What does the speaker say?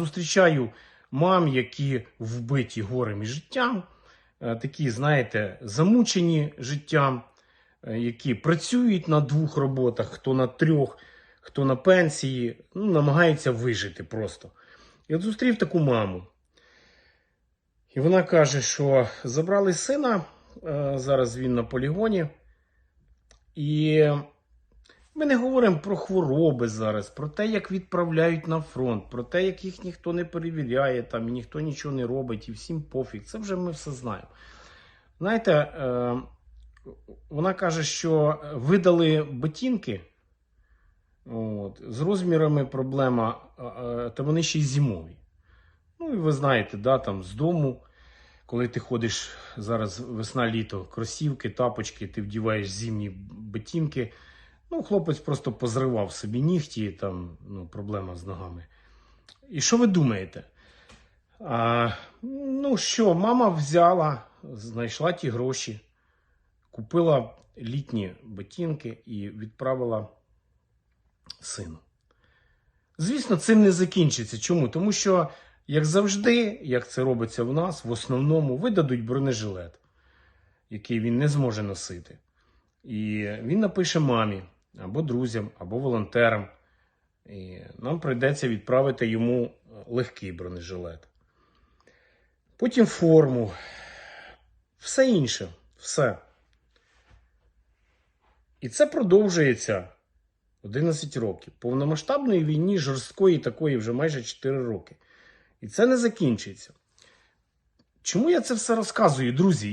Зустрічаю мам, які вбиті горем і життям, е, такі, знаєте, замучені життям, е, які працюють на двох роботах, хто на трьох, хто на пенсії, ну, намагаються вижити просто. От зустрів таку маму. І вона каже, що забрали сина, е, зараз він на полігоні. І ми не говоримо про хвороби зараз, про те, як відправляють на фронт, про те, як їх ніхто не перевіряє, там, і ніхто нічого не робить, і всім пофіг. Це вже ми все знаємо. Знаєте, е, вона каже, що видали ботинки, от, з розмірами проблема, е, е, та вони ще й зимові. Ну, і ви знаєте, да, там з дому, коли ти ходиш зараз весна-літо, кросівки, тапочки, ти вдіваєш зимні ботинки. Ну, хлопець просто позривав собі нігті, там ну, проблема з ногами. І що ви думаєте? А, ну що, мама взяла, знайшла ті гроші, купила літні ботинки і відправила сину. Звісно, цим не закінчиться. Чому? Тому що, як завжди, як це робиться в нас, в основному видадуть бронежилет, який він не зможе носити. І він напише мамі, або друзям, або волонтерам. І нам прийдеться відправити йому легкий бронежилет. Потім форму. Все інше. Все. І це продовжується 11 років. Повномасштабної війні жорсткої такої вже майже 4 роки. І це не закінчиться. Чому я це все розказую, друзі?